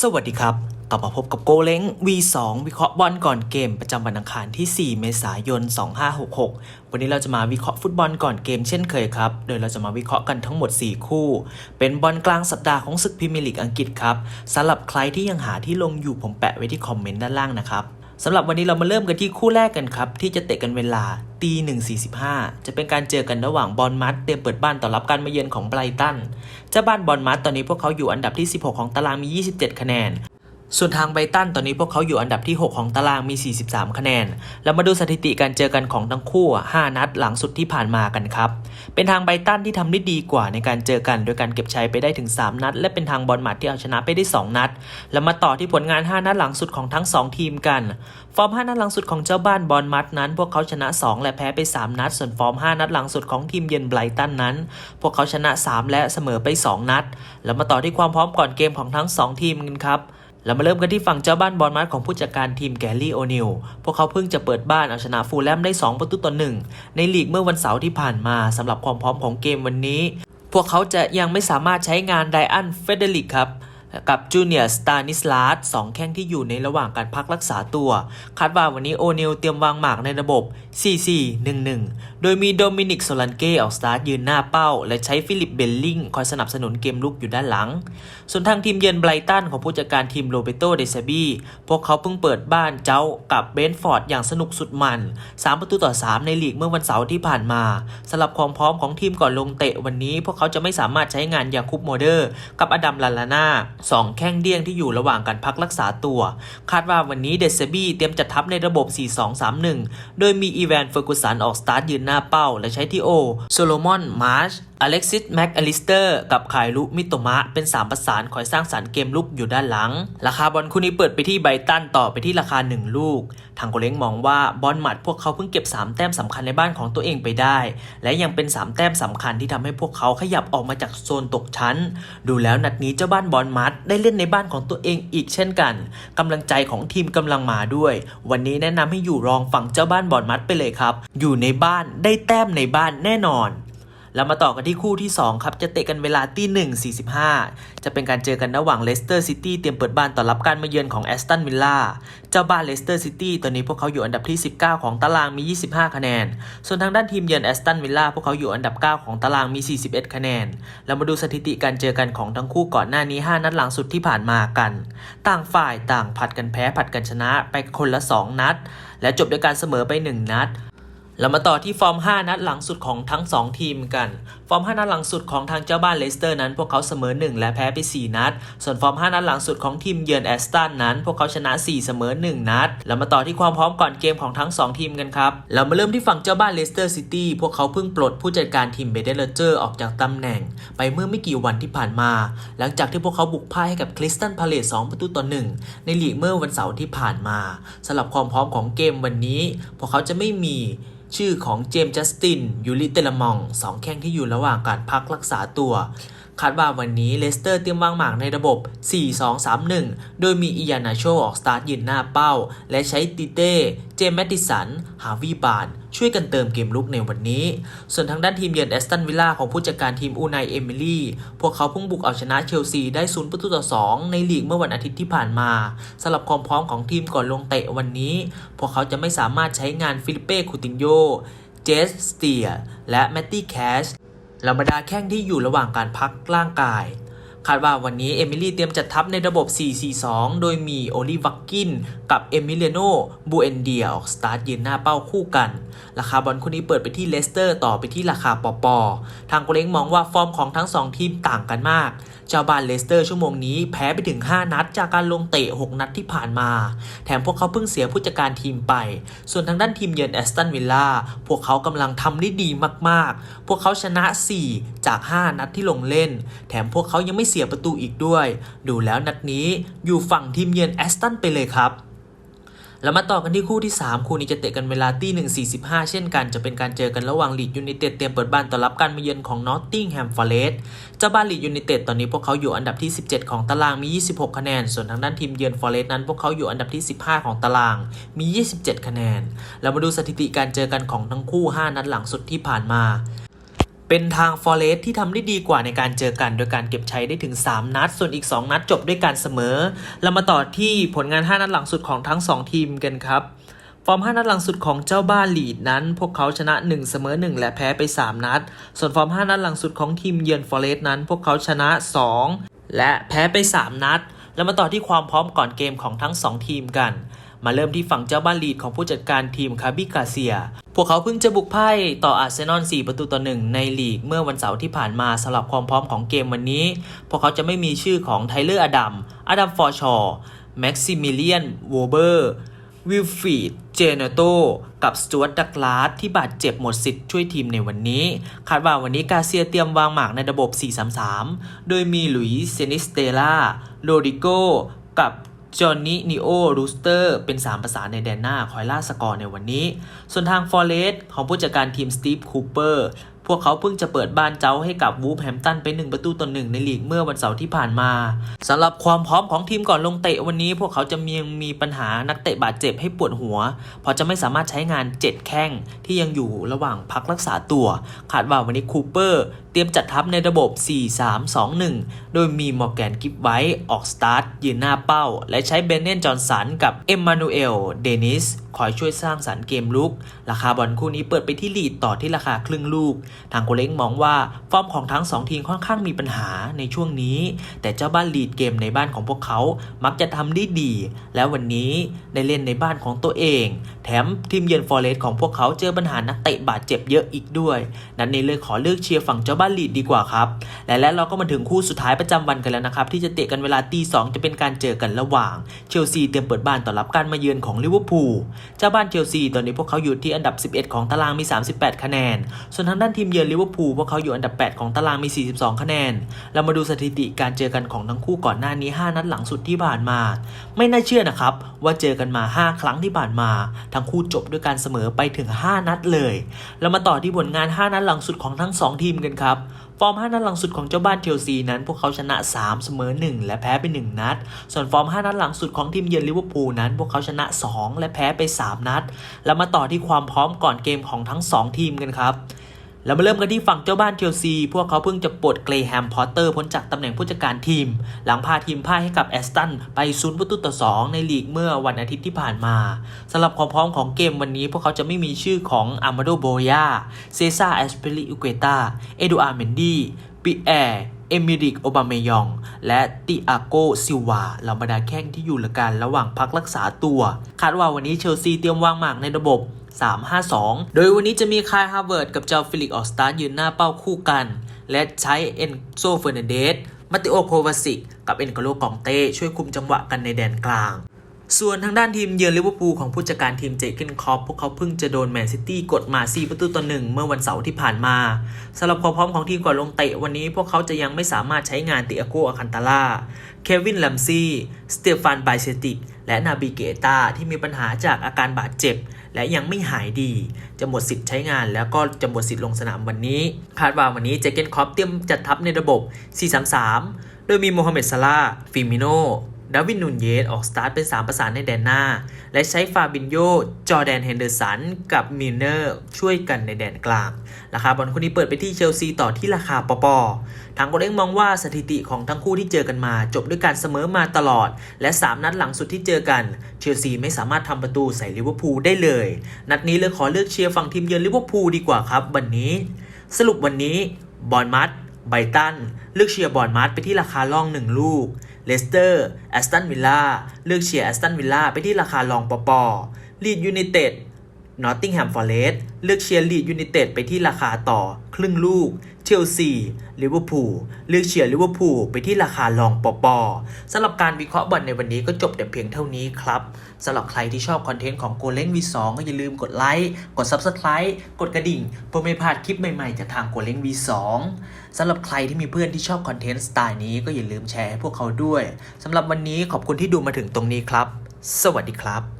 สวัสดีครับกลับมาพบกับโกเล้ง V2 วิเคราะห์บอลก่อนเกมประจำวันอังคารที่ 4 เมษายน 2566 วันนี้เราจะมาวิเคราะห์ฟุตบอลก่อนเกมเช่นเคยครับ โดยเราจะมาวิเคราะห์กันทั้งหมด 4 คู่ เป็นบอลกลางสัปดาห์ของศึกพรีเมียร์ลีกอังกฤษครับสำหรับใครที่ยังหาที่ลงอยู่ผมแปะไว้ที่คอมเมนต์ด้านล่างนะครับ สำหรับวันนี้เรามาเริ่มกันที่คู่แรกกันครับ ที่จะเตะกันเวลาตีหนึ่งสี่สิบห้าจะเป็นการเจอกันระหว่างบอลมัดเตรียมเปิดบ้านต้อนรับการมาเยือนของไบรตันเจ้าบ้านบอลมัดตอนนี้พวกเขาอยู่อันดับที่ 16 ของตารางมี 27 คะแนน ส่วนทางไบตันตอนนี้พวกเขาอยู่อันดับที่ 6 ของตารางมี 43 คะแนน แล้วมาดูสถิติการเจอกันของทั้งคู่ 5 นัดหลังสุดที่ผ่านมากันครับ เป็นทางไบตันที่ทำได้ดีกว่าในการเจอกัน โดยการเก็บชัยไปได้ถึง 3 นัด และเป็นทางบอลหมัดที่เอาชนะไปได้ 2 นัด แล้วมาต่อที่ผลงาน 5 นัดหลังสุดของทั้ง 2 ทีมกัน ฟอร์ม 5 นัดหลังสุดของเจ้าบ้านบอลมัดนั้น พวกเขาชนะ 2 และแพ้ไป 3 นัด ส่วนฟอร์ม 5 นัดหลังสุดของทีมเยือนไบรตันนั้น พวกเขาชนะ 3 และเสมอไป 2 นัด แล้วมาต่อที่ความพร้อมก่อนเกมของทั้ง 2 ทีมกันครับ เรามาเริ่มกันที่ฝั่งเจ้าบ้านบอลมัดของผู้จัดการทีมแกลลี่โอนิล พวกเขาเพิ่งจะเปิดบ้านเอาชนะฟูลแลมได้ 2 ประตูต่อหนึ่งในลีกเมื่อวันเสาร์ที่ผ่านมาสำหรับความพร้อมของเกมวันนี้ พวกเขาจะยังไม่สามารถใช้งานไดอันเฟเดริกครับ กับจูเนียร์สตานิสลาสสองแข้งที่อยู่ในระหว่างการพักรักษาตัว คาดว่าวันนี้โอเนลเตรียมวางหมากในระบบ 4-4-1-1 โดยมีโดมินิกโซลันเก้ออกสตาร์ทยืนหน้าเป้า และใช้ฟิลิปเบลลิงคอยสนับสนุนเกมลุกอยู่ด้านหลัง ส่วนทางทีมเยือนไบรตันของผู้จัดการทีมโรเบโตเดซบีพวกเขาเพิ่งเปิดบ้านเจ้ากับเบนฟอร์ดอย่างสนุกสุดมัน 3 ประตูต่อ 3 ในลีกเมื่อวันเสาร์ที่ผ่านมาสำหรับความพร้อมของทีมก่อนลงเตะวันนี้ พวกเขาจะไม่สามารถใช้งานยาคุปโมเดอร์ กับอดัมลาลาน่าสองแข้งเดี้ยงที่อยู่ระหว่างการพักรักษาตัว คาดว่าวันนี้เดซาบีเตรียมจัดทัพในระบบ 4-2-3-1 โดยมีอีแวนเฟอร์กุสันออกสตาร์ทยืนหน้าเป้า และใช้ทีโอโซโลมอนมาร์ช อเล็กซิสแม็กอลิสเตอร์กับไคลุมิโตมะ เป็น 3 ประสานคอยสร้างสารรค์เกมลุกอยู่ด้านหลัง ราคาบอลคู่นี้เปิดไปที่ไบตันต่อไปที่ราคา 1 ลูก ทางโกเล้งมองว่าบอลหมัดพวกเขาเพิ่งเก็บ 3 แต้มสำคัญในบ้านของตัวเองไปได้ และยังเป็น 3 แต้มสำคัญที่ทำให้พวกเขาขยับออกมาจากโซนตกชั้น ดูแล้วนัดนี้เจ้าบ้านบอลมัดได้เล่นในบ้านของตัวเองอีกเช่นกันกำลังใจของทีมกำลังมาด้วย วันนี้แนะนำให้อยู่รองฝั่งเจ้าบ้านบอลมัดไปเลยครับ อยู่ในบ้านได้แต้มในบ้านแน่นอน แล้วมาต่อกันที่คู่ที่ 2 ครับ จะเตะกันเวลาตีหนึ่งสี่สิบห้าจะเป็นการเจอกันระหว่างเลสเตอร์ซิตี้เตรียมเปิดบ้านต้อนรับการมาเยือนของแอสตันวิลล่าเจ้าบ้านเลสเตอร์ซิตี้ตอนนี้พวกเขาอยู่อันดับที่ 19 ของตารางมี 25 คะแนน ส่วนทางด้านทีมเยือนแอสตันวิลล่าพวกเขาอยู่อันดับ 9 ของตารางมี 41 คะแนน เรามาดูสถิติการเจอกันของทั้งคู่ก่อนหน้านี้ 5 นัดหลังสุดที่ผ่านมากัน ต่างฝ่ายต่างผัดกันแพ้ผัดกันชนะไปคนละ 2 นัดและจบด้วยการเสมอไป 1 นัด เรามาต่อที่ฟอร์ม 5 นัดหลังสุดของทั้ง 2 ทีมกัน ฟอร์ม 5 นัดหลังสุดของทางเจ้าบ้านเลสเตอร์นั้น พวกเขาเสมอ 1 และแพ้ไป 4 นัด ส่วนฟอร์ม 5 นัดหลังสุดของทีมเยือนแอสตันนั้น พวกเขาชนะ 4 เสมอ 1 นัดเรามาต่อที่ความพร้อมก่อนเกมของทั้ง 2 ทีมกันครับ เรามาเริ่มที่ฝั่งเจ้าบ้านเลสเตอร์ซิตี้ พวกเขาเพิ่งปลดผู้จัดการทีมเบเดเลเจอร์ออกจากตำแหน่ง ไปเมื่อไม่กี่วันที่ผ่านมา หลังจากที่พวกเขาบุกพ่ายให้กับคริสตันพาเลต2ประตูต่อ1ในลีกเมื่อวันเสาร์ที่ผ่านมาสำหรับความพร้อมของเกมวันนี้ พวกเขาจะไม่มีชื่อของเจมส์จัสตินยูริเตลมองสองแข้งที่อยู่ระหว่างการพักรักษาตัว คาดว่าวันนี้เลสเตอร์เตรียมวางหมากในระบบ 4-2-3-1 โดยมีอียานาโชออกสตาร์ทยืนหน้าเป้า และใช้ติเต้ เจมส์แมตติสัน ฮาวิบาน ช่วยกันเติมเกมลุกในวันนี้ ส่วนทางด้านทีมเยือนแอสตันวิลล่าของผู้จัดการทีมอูไนเอมิลี่ พวกเขาเพิ่งบุกเอาชนะเชลซีได้ 0 ประตูต่อ 2 ในลีกเมื่อวันอาทิตย์ที่ผ่านมาสำหรับความพร้อมของทีมก่อนลงเตะวันนี้ พวกเขาจะไม่สามารถใช้งานฟิลิปเป้คูตินโยเจสสเตียและแมตตี้แคช และบรรดาแข้งที่อยู่ระหว่างการพักร่างกาย คาดว่าวันนี้เอมิลี่เตรียมจัดทัพในระบบ 4-4-2 โดยมีโอลิวักกินกับเอมิเลโนบูเอนเดียออกสตาร์ทยืนหน้าเป้าคู่กัน ราคาบอลคู่นี้เปิดไปที่เลสเตอร์ต่อไปที่ราคาปอปอทางโกเล้งมองว่าฟอร์มของทั้ง 2 ทีมต่างกันมาก เจ้าบ้านเลสเตอร์ชั่วโมงนี้แพ้ไปถึง 5 นัด จากการลงเตะ 6 นัดที่ผ่านมา แถมพวกเขาเพิ่งเสียผู้จัดการทีมไป ส่วนทางด้านทีมเยือนแอสตันวิลล่าพวกเขากำลังทำได้ดีมาก ๆ พวกเขาชนะ 4 จาก 5 นัดที่ลงเล่น แถมพวกเขายังไม่เสียประตูอีกด้วย ดูแล้วนัดนี้อยู่ฝั่งทีมเยือนแอสตันไปเลยครับแล้วมาต่อกันที่คู่ที่ 3 คู่นี้จะเตะกันเวลาตีหนึ่งสี่สิบห้าเช่นกัน จะเป็นการเจอกันระหว่างลีดยูไนเต็ดเตรียมเปิดบ้านต้อนรับการมาเยือนของนอตติงแฮมฟอร์เรสต์เจ้าบ้านลีดยูไนเต็ดตอนนี้พวกเขาอยู่อันดับที่ 17 ของตารางมี 26 คะแนน ส่วนทางด้านทีมเยือนฟอร์เรสต์นั้นพวกเขาอยู่อันดับที่ 15 ของตารางมี 27 คะแนน เรามาดูสถิติการเจอกันของทั้งคู่ 5 นัดหลังสุดที่ผ่านมา เป็นทางฟอเรสที่ทำได้ดีกว่าในการเจอกัน โดยการเก็บใชัยได้ถึง 3 นัด ส่วนอีก 2 นัดจบด้วยการเสมอ เรามาต่อที่ผลงาน 5 นัดหลังสุดของทั้ง 2 ทีมกันครับฟอร์ม 5 นัดหลังสุดของเจ้าบ้านลีดนั้น พวกเขาชนะ 1 เสมอ 1 และแพ้ไป 3 นัด ส่วนฟอร์ม 5 นัดหลังสุดของทีมเยือนฟอเรสนั้น พวกเขาชนะ 2 และแพ้ไป 3 นัด แล้วมาต่อที่ความพร้อมก่อนเกมของทั้ง 2 ทีมกัน มาเริ่มที่ฝั่งเจ้าบ้านลีดของผู้จัดการทีมคาบิกาเซีย พวกเขาเพิ่งจะบุกพ่ายต่ออาร์เซนอล 4 ประตูต่อ 1 ในลีกเมื่อวันเสาร์ที่ผ่านมาสำหรับความพร้อมของเกมวันนี้ พวกเขาจะไม่มีชื่อของไทเลอร์อดัม อดัมฟอร์ชอร์แม็กซิมิเลียนโวเบอร์วิลฟีด เจเนโต กับสจวตดักลาสที่บาดเจ็บหมดสิทธิ์ช่วยทีมในวันนี้ คาดว่าวันนี้กาเซียเตรียมวางหมากในระบบ 4-3-3 โดยมีหลุยเซนิสเตล่า โรดิโก กับ จอห์นนี่นิโอรูสเตอร์เป็น3ภาษานในแดนหน้าคอยล่าสกอร์ในวันนี้ ส่วนทางฟอร์เรสของผู้จัดการทีมสตีฟคูเปอร์ พวกเขาเพิ่งจะเปิดบ้านเจ้าให้กับวูฟแฮมตันไป 1 ประตูต่อหนึ่งในลีกเมื่อวันเสาร์ที่ผ่านมาสำหรับความพร้อมของทีมก่อนลงเตะวันนี้ พวกเขาจะมียังมีปัญหานักเตะบาดเจ็บให้ปวดหัว เพราะจะไม่สามารถใช้งาน 7 แข้งที่ยังอยู่ระหว่างพักรักษาตัวคาดว่าวันนี้คูเปอร์เตรียมจัดทัพในระบบ 4-3-2-1 โดยมีมอร์แกนกิฟไว้ออกสตาร์ทยืนหน้าเป้า และใช้เบนเนนจอห์นสันกับเอ็มมานูเอลเดนิสคอยช่วยสร้างสรรค์เกมลุก ราคาบอลคู่นี้เปิดไปที่ลีดต่อที่ราคาครึ่งลูก ทางโกเล้งมองว่าฟอร์มของทั้งสองทีมค่อนข้างมีปัญหาในช่วงนี้ แต่เจ้าบ้านลีดเกมในบ้านของพวกเขามักจะทำได้ดี และวันนี้ได้เล่นในบ้านของตัวเอง แถมทีมเยือนฟอร์เรสของพวกเขาเจอปัญหานักเตะบาดเจ็บเยอะอีกด้วย นั้นนี้เลยขอเลือกเชียร์ฝั่งเจ้าบ้านลีดดีกว่าครับ และแล้วเราก็มาถึงคู่สุดท้ายประจำวันกันแล้วนะครับ ที่จะเตะกันเวลาตีสองจะเป็นการเจอกันระหว่างเชลซีเตรียมเปิดบ้านต้อนรับการมาเยือนของลิเวอร์พูลเจ้าบ้านเชลซีตอนนี้พวกเขาอยู่ที่อันดับ 11 ของตารางมี 38 คะแนน ส่วนทางด้านทีมเยือนลิเวอร์พูลพวกเขาอยู่อันดับ 8 ของตารางมี 42 คะแนน เรามาดูสถิติการเจอกันของทั้งคู่ก่อนหน้านี้ 5 นัดหลังสุดที่ผ่านมา ไม่น่าเชื่อนะครับ ว่าเจอกันมา 5 ครั้งที่ผ่านมา ทั้งคู่จบด้วยการเสมอไปถึง 5 นัดเลย เรามาต่อที่ผลงาน 5 นัดหลังสุดของทั้ง 2 ทีมกันครับ ฟอร์ม 5 นัดหลังสุดของเจ้าบ้านเชลซีนั้น พวกเขาชนะ 3 เสมอ 1 และแพ้ไป 1 นัด ส่วนฟอร์ม 5 นัดหลังสุดของทีมเยือนลิเวอร์พูลนั้น พวกเขาชนะ 2 และแพ้ไป 3 นัด แล้วมาต่อที่ความพร้อมก่อนเกมของทั้ง 2 ทีมกันครับ เรามาเริ่มกันที่ฝั่งเจ้าบ้านเชลซี พวกเขาเพิ่งจะปลดเกรแฮมพอตเตอร์พ้นจากตำแหน่งผู้จัดการทีม หลังพาทีมพ่ายให้กับแอสตันไปศูนย์ประตูต่อ 2 ในลีกเมื่อวันอาทิตย์ที่ผ่านมาสำหรับความพร้อมของเกมวันนี้ พวกเขาจะไม่มีชื่อของอามาโดโบยาเซซาแอสเปริอุเกตาเอดูอาร์เมนดีปิแอร์เอมิริก โอบามายอง และติอาโกซิลวาเหล่าบรรดาแข้งที่อยู่ละกันระหว่างพักรักษาตัว คาดว่าวันนี้เชลซีเตรียมวางหมากในระบบ 3-5-2 โดยวันนี้จะมีคายฮาร์เวิร์ดกับเจ้าฟิลิกออสตาร์ยืนหน้าเป้าคู่กัน และใช้เอนโซเฟอร์นันเดสมาติโอโควาสิกกับเอ็นโกโลกองเต้ช่วยคุมจังหวะกันในแดนกลาง ส่วนทางด้านทีมเยือนลิเวอร์พูลของผู้จัดการทีมเจเกนคอปพวกเขาเพิ่งจะโดนแมนซิตี้กดมา 4 ประตูต่อหนึ่งเมื่อวันเสาร์ที่ผ่านมาสำหรับความพร้อมของทีมก่อนลงเตะวันนี้พวกเขาจะยังไม่สามารถใช้งานติอาโกอาคันตาล่าเควินลัมซี่สเตฟานไบเซติกและนาบิเกตาที่มีปัญหาจากอาการบาดเจ็บ และยังไม่หายดี จะหมดสิทธิ์ใช้งาน แล้วก็จะหมดสิทธิ์ลงสนามวันนี้ คาดว่าวันนี้เจเกนคอปเตรียมจัดทัพในระบบ 4-3-3 โดยมีโมฮัมเหม็ดซาลาฟิมิโน ดาวินนูนเยสออกสตาร์ทเป็น 3 ประสานในแดนหน้า และใช้ฟาบินโยจอแดนเฮนเดอร์สัน กับมิลเนอร์ช่วยกันในแดนกลาง ราคาบอลคู่นี้เปิดไปที่เชลซีต่อที่ราคาปอปอทางโกเล้งมองว่าสถิติของทั้งคู่ที่เจอกันมา จบด้วยการเสมอมาตลอด และ 3 นัดหลังสุดที่เจอกัน เชลซีไม่สามารถทำประตูใส่ลิเวอร์พูลได้เลย นัดนี้เลยขอเลือกเชียร์ฝั่งทีมเยือนลิเวอร์พูลดีกว่าครับวันนี้ สรุปวันนี้บอลมัดไบตัน เลือกเชียร์บอลมัดไปที่ราคาล่อง 1 ลูก เลสเตอร์แอสตันวิลล่าเลือกเชียร์แอสตันวิลล่าไปที่ราคาลองปอปอลีดยูไนเต็ดนอตติงแฮมฟอร์เรสต์เลือกเชียร์ลีดยูไนเต็ดไปที่ราคาต่อครึ่งลูก เชลซีลิเวอร์พูลเลือกเชียร์ลิเวอร์พูลไปที่ราคาลองปอปอสำหรับการวิเคราะห์บอลในวันนี้ก็จบแต่เพียงเท่านี้ครับสำหรับใครที่ชอบคอนเทนต์ของโกเล้งวีสก็อย่าลืมกดไลค์กด Subscribe กดกระดิ่งเพื่อไม่พลาดคลิปใหม่ๆจากทางโกเล้งวีสสำหรับใครที่มีเพื่อนที่ชอบคอนเทนต์สไตล์นี้ก็อย่าลืมแชร์ให้พวกเขาด้วยสำหรับวันนี้ขอบคุณที่ดูมาถึงตรงนี้ครับ สวัสดีครับ